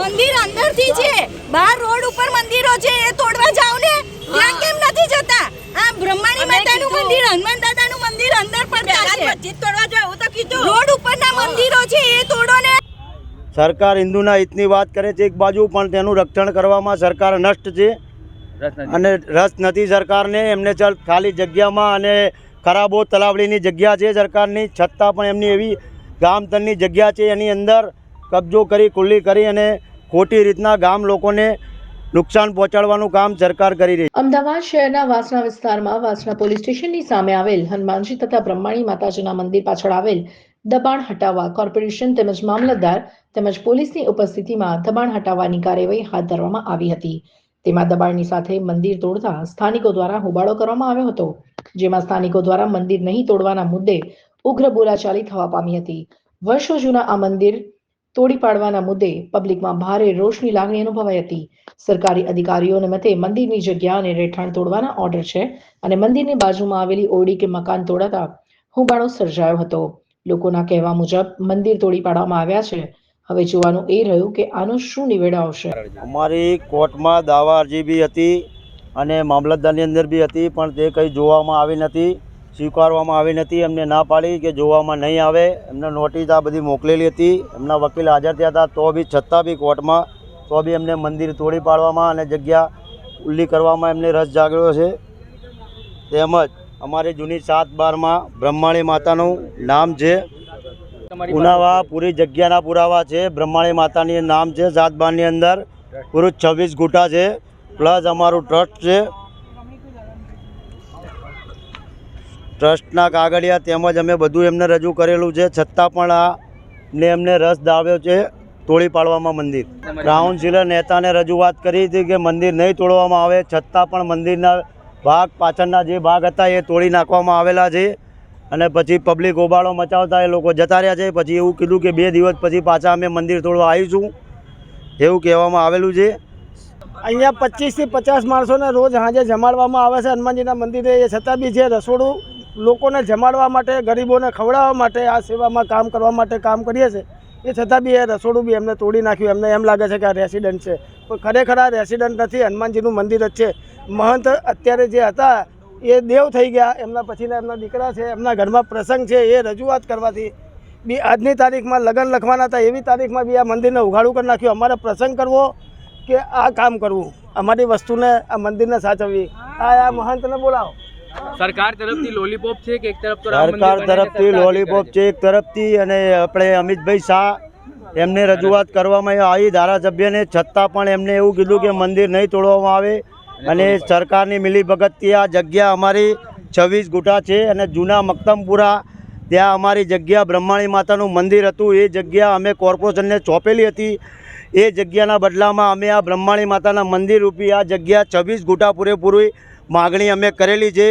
મંદિર અંદરથી છે. બહાર રોડ ઉપર મંદિરો છે એ તોડવા જાવ ને. ત્યાં કેમ નથી જતા? આ બ્રહ્માણી માતાનું મંદિર હનુમાન દાદાનું મંદિર અંદર પડતા છે. મસ્જિદ તોડવા જાવ તો કીધું. રોડ ઉપરના મંદિરો છે એ તોડો ને. સરકાર હિન્દુના હિતની વાત કરે છે એક બાજુ પણ તેનું રક્ષણ કરવામાં સરકાર નષ્ટ છે. અને રસ નથી સરકારને એમને ચાલ ખાલી જગ્યામાં અને ખરાબો તલાવડીની જગ્યા છે સરકારની છતાં પણ એમની એવી ગામતનની જગ્યા છે એની અંદર કબજો કરી ખુલ્લી કરી અને ખોટી રીતના ગામ લોકોને નુકસાન પહોંચાડવાનું કામ સરકાર કરી રહી અમદાવાદ શહેરના વાસણા વિસ્તારમાં વાસણા પોલીસ સ્ટેશનની સામે આવેલ હનુમાનજી તથા બ્રહ્માણી માતાજીના મંદિર પાછળ આવેલ દબાણ હટાવવા કોર્પોરેશન તેમજ મામલતદાર તેમજ પોલીસની ઉપસ્થિતિમાં દબાણ હટાવવાની કાર્યવાહી હાથ ધરવામાં આવી હતી. તેમાં દબાણની સાથે મંદિર તોડતા સ્થાનિકો દ્વારા હોબાળો કરવામાં આવ્યો હતો, જેમાં સ્થાનિકો દ્વારા મંદિર નહીં તોડવાના મુદ્દે ઉગ્ર બોલાચાલી થવા પામી હતી. વર્ષો જૂના આ મંદિર તોડી પાડવાના મુદ્દે પબ્લિકમાં ભારે રોષની લાગણી અનુભવાઈ હતી. સરકારી અધિકારીઓને મતે મંદિરની જગ્યા અને રહેઠાણ તોડવાના ઓર્ડર છે અને મંદિરની બાજુમાં આવેલી ઓરડી કે મકાન તોડાતા હુંબાળો સર્જાયો હતો. લોકોના કહેવા મુજબ મંદિર તોડી પાડવામાં આવ્યા છે. હવે જોવાનું એ રહ્યું કે આનો શું નિવેડો આવશે. અમારી કોર્ટમાં દાવા અરજી બી હતી અને મામલતદારની અંદર બી હતી પણ તે કંઈ જોવામાં આવી નથી. સ્વીકારવામાં આવી નથી એમને ના પાડી કે જોવામાં નહીં આવે. એમને નોટિસ આ બધી મોકલેલી હતી. એમના વકીલ હાજર થયા હતા તો બી છતાં બી કોર્ટમાં તો બી એમને મંદિર તોડી પાડવામાં અને જગ્યા ઉલ્લી કરવામાં એમને રસ જાગ્યો છે. તેમજ અમારી જૂની સાત બારમાં બ્રહ્માણી માતાનું નામ છે. ઉનાવા પૂરી જગ્યાના પુરાવા છે. બ્રહ્માણી માતાની નામ છે સાત બારની અંદર. પૂરું છવ્વીસ ગુટા છે. પ્લસ અમારું ટ્રસ્ટ છે. ટ્રસ્ટના કાગળિયા તેમજ અમે બધું એમને રજૂ કરેલું છે. છતાં પણ આ ને એમને રસ દાવ્યો છે તોડી પાડવામાં મંદિર. કાઉન્સિલર નેતાને રજૂઆત કરી હતી કે મંદિર નહીં તોડવામાં આવે, છતાં પણ મંદિરના ભાગ પાછળના જે ભાગ હતા એ તોડી નાખવામાં આવેલા છે. અને પછી પબ્લિક હોબાળો મચાવતા એ લોકો જતા રહ્યા છે. પછી એવું કીધું કે બે દિવસ પછી પાછા અમે મંદિર તોડવા આવીશું એવું કહેવામાં આવેલું છે. અહીંયા પચીસથી પચાસ માણસોને રોજ સાંજે જમાડવામાં આવે છે. હનુમાનજીના મંદિરે એ છતાં બી છે રસોડું લોકોને જમાડવા માટે, ગરીબોને ખવડાવવા માટે, આ સેવામાં કામ કરવા માટે કામ કરીએ છીએ. એ છતાં બી એ રસોડું બી એમને તોડી નાખ્યું. એમને એમ લાગે છે કે આ રેસિડન્ટ છે. પણ ખરેખર આ રેસિડન્ટ નથી, હનુમાનજીનું મંદિર જ છે. મહંત અત્યારે જે હતા, એ દેવ થઈ ગયા. એમના પછીના એમના દીકરા છે, એમના ઘરમાં પ્રસંગ છે, એ રજૂઆત કરવાથી બી આજની તારીખમાં લગ્ન લખવાના હતા, એવી તારીખમાં બી આ મંદિરને ઉઘાડું કરી નાખ્યું. અમારે પ્રસંગ કરવો કે આ કામ કરવું? અમારી વસ્તુને આ મંદિરને સાચવવી. આ આ મહંતને બોલાવો. સરકાર તરફથી લોલીપોપ છે કે એક તરફ તો સરકાર તરફથી લોલીપોપ છે? એક તરફથી અને આપણે અમિતભાઈ શાહ એમને રજૂઆત કરવામાં આવી ધારાસભ્યને છતાં પણ એમને એવું કીધું કે મંદિર નહીં તોડવામાં આવે અને સરકારની મિલીભગતથી આ જગ્યા અમારી છવ્વીસ ગુટા છે અને જૂના મક્તમપુરા ત્યાં અમારી જગ્યા બ્રહ્માણી માતાનું મંદિર હતું. એ જગ્યા અમે કોર્પોરેશનને સોંપેલી હતી. એ જગ્યાના બદલામાં અમે આ બ્રહ્માણી માતાના મંદિર રૂપી આ જગ્યા છવ્વીસ ગુટા પૂરેપૂરી માગણી અમે કરેલી છે.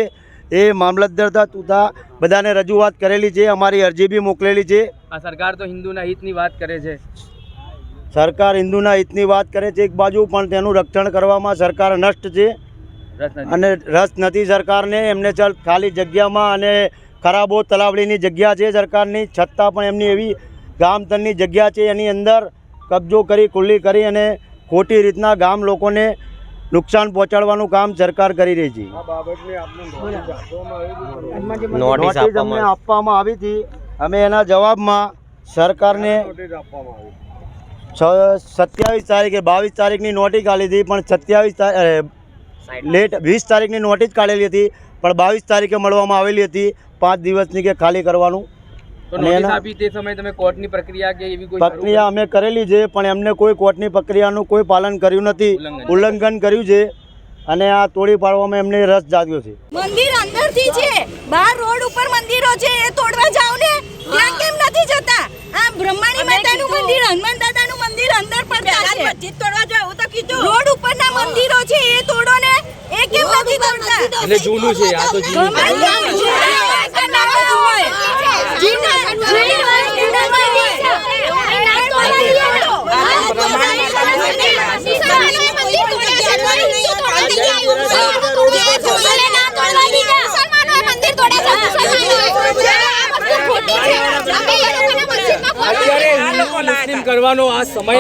એ મામલતદાર તથા બધાને રજૂઆત કરેલી છે. અમારી અરજી બી મોકલેલી છે. આ સરકાર તો હિન્દુના હિતની વાત કરે છે. સરકાર હિન્દુના હિતની વાત કરે છે એક બાજુ પણ તેનું રક્ષણ કરવામાં સરકાર નષ્ટ છે. અને રસ નથી સરકારને. એમને ચાલ ખાલી જગ્યામાં અને ખરાબો તલાવડીની જગ્યા છે સરકારની છતાં પણ એમની એવી ગામતનની જગ્યા છે એની અંદર કબજો કરી ખુલ્લી કરી અને ખોટી રીતના ગામ લોકોને નુકસાન પહોંચાડવાનું કામ સરકાર કરી રહી છે. નોટિસ અમને આપવામાં આવી હતી. અમે એના જવાબમાં સરકારને છ સત્યાવીસ તારીખે બાવીસ તારીખની નોટિસ કાઢી હતી પણ સત્યાવીસ લેટ વીસ તારીખની નોટિસ કાઢેલી હતી પણ બાવીસ તારીખે મળવામાં આવેલી હતી. પાંચ દિવસની કે ખાલી કરવાનું. પ્રક્રિયા કે એવી કોઈ પ્રક્રિયા અમે કરેલી છે પણ એમને કોઈ કોર્ટની પ્રક્રિયાનું કોઈ પાલન કર્યું નથી. ઉલ્લંઘન. કર્યું છે અને આ તોડી પાડવામાં એમને રસ જાગ્યો છે. મંદિર અંદરથી છે. બહાર રોડ ઉપર મંદિરો છે. એ તોડવા જાવ ને. ત્યાં કેમ નથી જતા? આ બ્રહ્માણી માતાનું મંદિર હનુમાન દાદાનું મંદિર અંદર પણ છે. મસ્જિદ તોડવા જાવ તો કીધું. રોડ ઉપરના મંદિરો છે. એ તોડો ને. એ કેમ નથી તોડતા? એટલે જૂનું છે. આ તો જૂનું છે. ગમે ત્યાં જૂના બનાવ્યા હોય. જૂના- જૂના હોય, જૂના હોય. એના તોડવા અત્યારે મુસ્લિમ કરવાનો આ સમય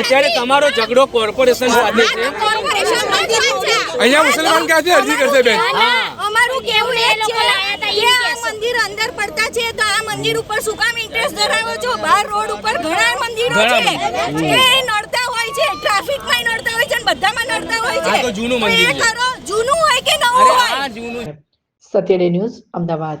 અત્યારે તમારો ઝઘડો કોર્પોરેશન સાથે છે. અહીંયા મુસલમાન ક્યાંથી અરજી કરશે બેન? અમારું કેવું એ જ છે કે આ મંદિર અંદર પડતા છે તો આ મંદિર ઉપર શું કામ ઇન્ટરેસ્ટ ધરાવો છો? બહાર રોડ ઉપર ઘણા મંદિરો છે. એ નડતા હોય છે. ટ્રાફિકમાં નડતા હોય છે અને બધામાં નડતા હોય છે. આ તો જૂનું મંદિર છે. કરો જૂનું હોય કે નવું હોય? આ જૂનું સત્યડે ન્યૂઝ અમદાવાદ.